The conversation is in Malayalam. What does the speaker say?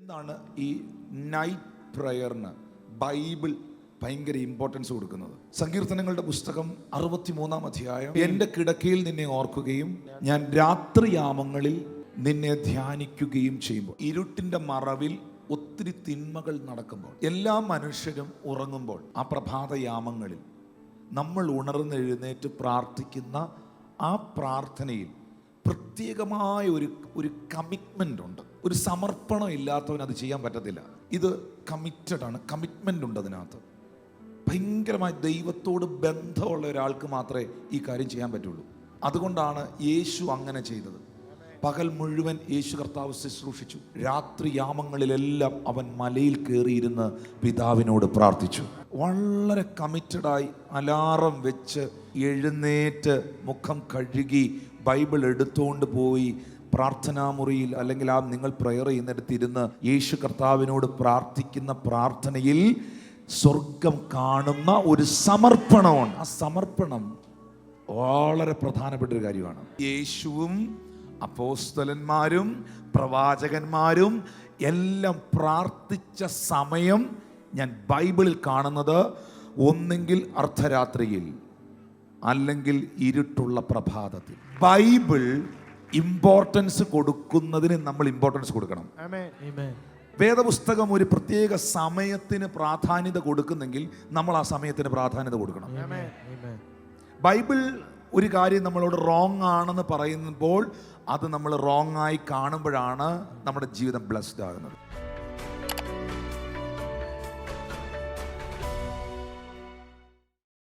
എന്താണ് ഈ നൈറ്റ് പ്രയറിന് ബൈബിൾ ഭയങ്കര ഇമ്പോർട്ടൻസ് കൊടുക്കുന്നത്. സങ്കീർത്തനങ്ങളുടെ പുസ്തകം അറുപത്തിമൂന്നാം അധ്യായം. എന്റെ കിടക്കയിൽ നിന്നെ ഓർക്കുകയും ഞാൻ രാത്രിയാമങ്ങളിൽ നിന്നെ ധ്യാനിക്കുകയും ചെയ്യുമ്പോൾ ഇരുട്ടിന്റെ മറവിൽ ഒത്തിരി തിന്മകൾ നടക്കുമ്പോൾ എല്ലാ മനുഷ്യരും ഉറങ്ങുമ്പോൾ ആ പ്രഭാതയാമങ്ങളിൽ നമ്മൾ ഉണർന്നെഴുന്നേറ്റ് പ്രാർത്ഥിക്കുന്ന ആ പ്രാർത്ഥനയിൽ പ്രത്യേകമായ ഒരു ഒരു കമ്മിറ്റ്മെന്റ് ഉണ്ട്. ഒരു സമർപ്പണം ഇല്ലാത്തവന് അത് ചെയ്യാൻ പറ്റത്തില്ല. ഇത് കമ്മിറ്റഡ് ആണ്. കമ്മിറ്റ്മെന്റ് ഉണ്ട് അതിനകത്ത്. ഭയങ്കരമായി ദൈവത്തോട് ബന്ധമുള്ള ഒരാൾക്ക് മാത്രമേ ഈ കാര്യം ചെയ്യാൻ പറ്റുള്ളൂ. അതുകൊണ്ടാണ് യേശു അങ്ങനെ ചെയ്തത്. പകൽ മുഴുവൻ യേശു കർത്താവ് ശുശ്രൂഷിച്ചു. രാത്രി യാമങ്ങളിലെല്ലാം അവൻ മലയിൽ കയറിയിരുന്ന് പിതാവിനോട് പ്രാർത്ഥിച്ചു. വളരെ കമ്മിറ്റഡായി അലാറം വെച്ച് എഴുന്നേറ്റ് മുഖം കഴുകി ബൈബിൾ എടുത്തുകൊണ്ട് പോയി പ്രാർത്ഥനാ മുറിയിൽ അല്ലെങ്കിൽ ആ നിങ്ങൾ പ്രയർ ചെയ്യുന്നിടത്ത് ഇരുന്ന് യേശു കർത്താവിനോട് പ്രാർത്ഥിക്കുന്ന പ്രാർത്ഥനയിൽ സ്വർഗം കാണുന്ന ഒരു സമർപ്പണമാണ്. ആ സമർപ്പണം വളരെ പ്രധാനപ്പെട്ട ഒരു കാര്യമാണ്. യേശുവും അപ്പോസ്തലന്മാരും പ്രവാചകന്മാരും എല്ലാം പ്രാർത്ഥിച്ച സമയം ഞാൻ ബൈബിളിൽ കാണുന്നത് ഒന്നെങ്കിൽ അർദ്ധരാത്രിയിൽ. അല്ലെങ്കിൽ ഇരുട്ടുള്ള പ്രഭാതത്തിൽ ബൈബിൾ ഇമ്പോർട്ടൻസ് കൊടുക്കുന്നതിന് നമ്മൾ ഇമ്പോർട്ടൻസ് കൊടുക്കണം Amen. വേദപുസ്തകം ഒരു പ്രത്യേക സമയത്തിന് പ്രാധാന്യത കൊടുക്കുന്നെങ്കിൽ നമ്മൾ ആ സമയത്തിന് പ്രാധാന്യത കൊടുക്കണം Amen. Amen. ബൈബിൾ ഒരു കാര്യം നമ്മളോട് റോങ് ആണെന്ന് പറയുമ്പോൾ അത് നമ്മൾ റോങ് ആയി കാണുമ്പോഴാണ് നമ്മുടെ ജീവിതം ബ്ലസ്ഡ് ആകുന്നത്